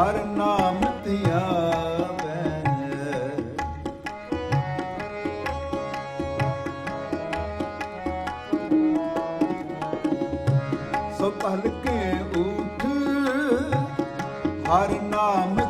ਹਰ ਨਾਮ ਧਿਆਵੈ ਸੋ ਭਲਕੇ ਉਠ ਹਰ ਨਾਮ